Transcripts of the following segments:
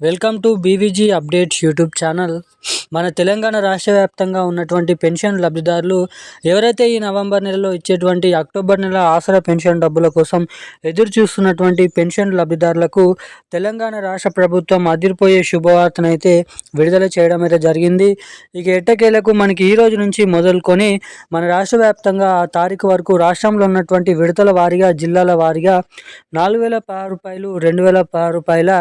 welcome to BVG updates YouTube channel. మన తెలంగాణ రాష్ట్ర వ్యాప్తంగా ఉన్నటువంటి పెన్షన్ లబ్ధిదారులు ఎవరైతే ఈ నవంబర్ నెలలో ఇచ్చేటువంటి అక్టోబర్ నెల ఆసరా పెన్షన్ డబ్బుల కోసం ఎదురు చూస్తున్నటువంటి పెన్షన్ లబ్ధిదారులకు తెలంగాణ రాష్ట్ర ప్రభుత్వం అదిరిపోయే శుభవార్తనైతే విడుదల చేయడం అయితే జరిగింది. ఇక ఎట్టకేలకు మనకి ఈ రోజు నుంచి మొదలుకొని మన రాష్ట్ర వ్యాప్తంగా ఆ తారీఖు వరకు రాష్ట్రంలో ఉన్నటువంటి విడతల వారీగా జిల్లాల వారీగా నాలుగు వేల రూపాయలు రెండు వేల పదహారు రూపాయల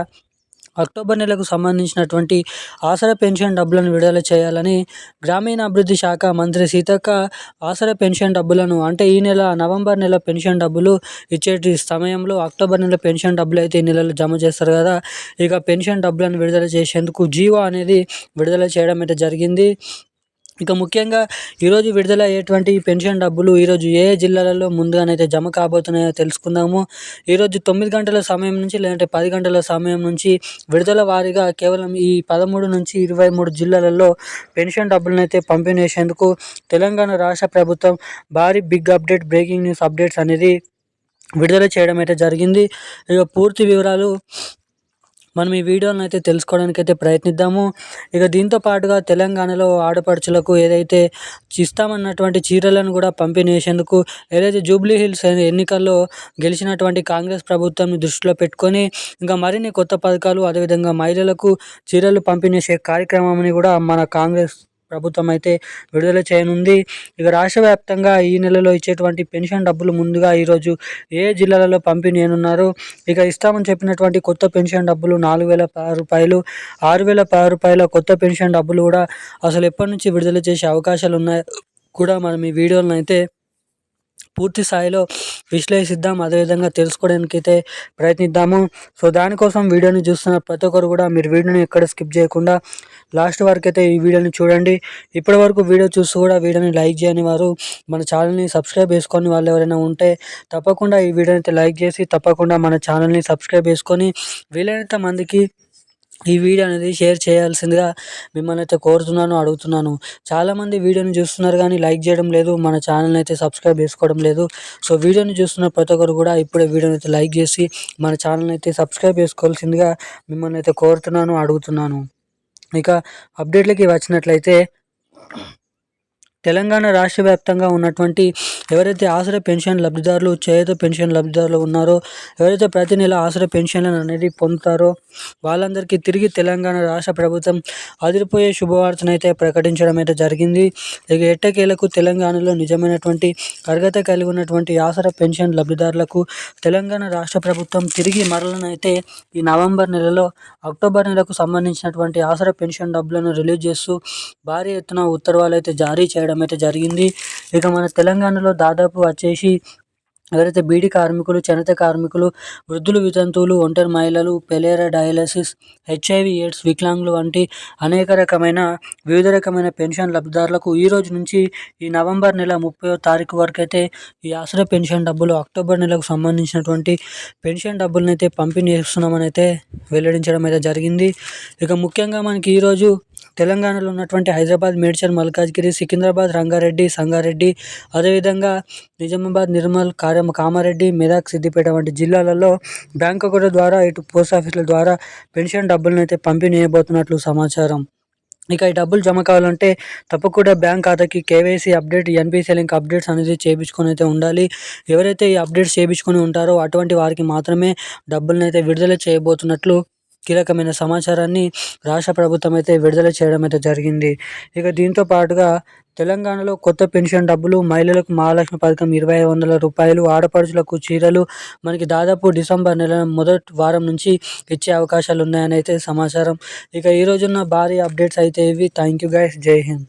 అక్టోబర్ నెలకు సంబంధించినటువంటి ఆసరా పెన్షన్ డబ్బులను విడుదల చేయాలని గ్రామీణాభివృద్ధి శాఖ మంత్రి సీతక్క ఆసరా పెన్షన్ డబ్బులను అంటే ఈ నెల నవంబర్ నెల పెన్షన్ డబ్బులు ఇచ్చేటి సమయంలో అక్టోబర్ నెల పెన్షన్ డబ్బులు అయితే ఈ నెలలో జమ చేస్తారు కదా. ఇక పెన్షన్ డబ్బులను విడుదల చేసేందుకు జీవో అనేది విడుదల చేయడం అయితే జరిగింది. ఇక ముఖ్యంగా ఈరోజు విడుదల అయ్యేటువంటి పెన్షన్ డబ్బులు ఈరోజు ఏ జిల్లాలలో ముందుగానైతే జమ కాబోతున్నాయో తెలుసుకుందాము. ఈరోజు తొమ్మిది గంటల సమయం నుంచి లేదంటే పది గంటల సమయం నుంచి విడుదల వారీగా కేవలం ఈ పదమూడు నుంచి ఇరవై మూడు జిల్లాలలో పెన్షన్ డబ్బులను అయితే పంపిణీ చేసేందుకు తెలంగాణ రాష్ట్ర ప్రభుత్వం భారీ big update breaking news updates అనేది విడుదల చేయడం అయితే జరిగింది. ఇక పూర్తి వివరాలు మనం ఈ వీడియోలను అయితే తెలుసుకోవడానికి అయితే ప్రయత్నిద్దాము. ఇక దీంతో పాటుగా తెలంగాణలో ఆడపడుచులకు ఏదైతే ఇస్తామన్నటువంటి చీరలను కూడా పంపిణీ చేసేందుకు ఏదైతే జూబ్లీ హిల్స్ ఎన్నికల్లో గెలిచినటువంటి కాంగ్రెస్ ప్రభుత్వం దృష్టిలో పెట్టుకొని ఇంకా మరిన్ని కొత్త పథకాలు అదేవిధంగా మహిళలకు చీరలు పంపిణీ చేసే కార్యక్రమాన్ని కూడా మన కాంగ్రెస్ ప్రభుత్వం అయితే విడుదల చేయనుంది. ఇక రాష్ట్ర వ్యాప్తంగా ఈ నెలలో ఇచ్చేటువంటి పెన్షన్ డబ్బులు ముందుగా ఈరోజు ఏ జిల్లాలలో పంపిణీ ఉన్నారు ఇక ఇస్తామని చెప్పినటువంటి కొత్త పెన్షన్ డబ్బులు నాలుగు వేల రూపాయలు ఆరు వేల రూపాయల కొత్త పెన్షన్ డబ్బులు కూడా అసలు ఎప్పటి నుంచి విడుదల చేసే అవకాశాలు ఉన్నాయి? కూడా మనం ఈ వీడియోలను అయితే పూర్తి స్థాయిలో విశ్లేషిద్దాం. అదేవిధంగా తెలుసుకోవడానికి అయితే ప్రయత్నిద్దాము. సో దానికోసం వీడియోని చూస్తున్న ప్రతి ఒక్కరు కూడా మీరు వీడియోని ఎక్కడ స్కిప్ చేయకుండా లాస్ట్ వరకు అయితే ఈ వీడియోని చూడండి. ఇప్పటి వరకు వీడియో చూస్తూ కూడా వీడియోని లైక్ చేయని వారు మన ఛానల్ని సబ్స్క్రైబ్ చేసుకొని వాళ్ళు ఎవరైనా ఉంటే తప్పకుండా ఈ వీడియోని అయితే లైక్ చేసి తప్పకుండా మన ఛానల్ని సబ్స్క్రైబ్ చేసుకొని వీలైనంత మందికి ఈ వీడియో అనేది షేర్ చేయాల్సిందిగా మిమ్మల్ని అయితే కోరుతున్నాను అడుగుతున్నాను. చాలామంది వీడియోని చూస్తున్నారు కానీ లైక్ చేయడం లేదు మన ఛానల్ని అయితే సబ్స్క్రైబ్ చేసుకోవడం లేదు. సో వీడియోని చూస్తున్న ప్రతి ఒక్కరు కూడా ఇప్పుడే వీడియోని అయితే లైక్ చేసి మన ఛానల్ని అయితే సబ్స్క్రైబ్ చేసుకోవాల్సిందిగా మిమ్మల్ని అయితే కోరుతున్నాను అడుగుతున్నాను. ఇక అప్డేట్లకి వచ్చినట్లయితే తెలంగాణ రాష్ట్ర వ్యాప్తంగా ఉన్నటువంటి ఎవరైతే ఆసరా పెన్షన్ లబ్ధిదారులు చేయుత పెన్షన్ లబ్ధిదారులు ఉన్నారో ఎవరైతే ప్రతి నెల ఆసరా పెన్షన్లను అనేది పొందుతారో వాళ్ళందరికీ తిరిగి తెలంగాణ రాష్ట్ర ప్రభుత్వం అదిరిపోయే శుభవార్తను అయితే ప్రకటించడం అయితే జరిగింది. ఇక ఎట్టకేలకు తెలంగాణలో నిజమైనటువంటి అర్హత కలిగి ఉన్నటువంటి ఆసరా పెన్షన్ లబ్ధిదారులకు తెలంగాణ రాష్ట్ర ప్రభుత్వం తిరిగి మరలనైతే ఈ నవంబర్ నెలలో అక్టోబర్ నెలకు సంబంధించినటువంటి ఆసరా పెన్షన్ డబ్బులను రిలీజ్ చేస్తూ భారీ ఎత్తున ఉత్తర్వులు అయితే జారీ చేయడం చేయడం అయితే జరిగింది. ఇక మన తెలంగాణలో దాదాపు వచ్చేసి ఎవరైతే బీడీ కార్మికులు చేనేత కార్మికులు వృద్ధులు వితంతువులు ఒంటరి మహిళలు పెలేరా డయాలసిస్ హెచ్ఐవి ఎయిడ్స్ వికలాంగులు వంటి అనేక రకమైన వివిధ రకమైన పెన్షన్ లబ్ధిదారులకు ఈ రోజు నుంచి ఈ నవంబర్ నెల ముప్పై తారీఖు వరకు అయితే ఈ ఆసరా పెన్షన్ డబ్బులు అక్టోబర్ నెలకు సంబంధించినటువంటి పెన్షన్ డబ్బులను అయితే పంపిణీ చేస్తున్నామని అయితే వెల్లడించడం అయితే జరిగింది. ఇక ముఖ్యంగా మనకి ఈరోజు తెలంగాణలో ఉన్నటువంటి హైదరాబాద్ మేడ్చల్ మల్కాజ్గిరి సికింద్రాబాద్ రంగారెడ్డి సంగారెడ్డి అదేవిధంగా నిజామాబాద్ నిర్మల్ కారం కామారెడ్డి మెదక్ సిద్దిపేట వంటి జిల్లాలలో బ్యాంక్ అకౌంట్ ద్వారా ఇటు పోస్ట్ ఆఫీసుల ద్వారా పెన్షన్ డబ్బులను అయితే పంపిణీ చేయబోతున్నట్లు సమాచారం. ఇక ఈ డబ్బులు జమ కావాలంటే తప్పకుండా బ్యాంక్ ఖాతాకి KYC update NPC link updates అనేది చేయించుకొని అయితే ఉండాలి. ఎవరైతే ఈ అప్డేట్స్ చేయించుకొని ఉంటారో అటువంటి వారికి మాత్రమే డబ్బులను అయితే విడుదల చేయబోతున్నట్లు కీలకమైన సమాచారాన్ని రాష్ట్ర ప్రభుత్వం అయితే విడుదల చేయడం అయితే జరిగింది. ఇక దీంతో పాటుగా తెలంగాణలో కొత్త పెన్షన్ డబ్బులు మహిళలకు మహాలక్ష్మి పథకం ఇరవై వందల రూపాయలు ఆడపడుచులకు చీరలు మనకి దాదాపు డిసెంబర్ నెల మొదటి వారం నుంచి ఇచ్చే అవకాశాలు ఉన్నాయని అయితే సమాచారం. ఇక ఈ రోజున్న భారీ అప్డేట్స్ అయితే ఇవి. Thank you guys. జై హింద్.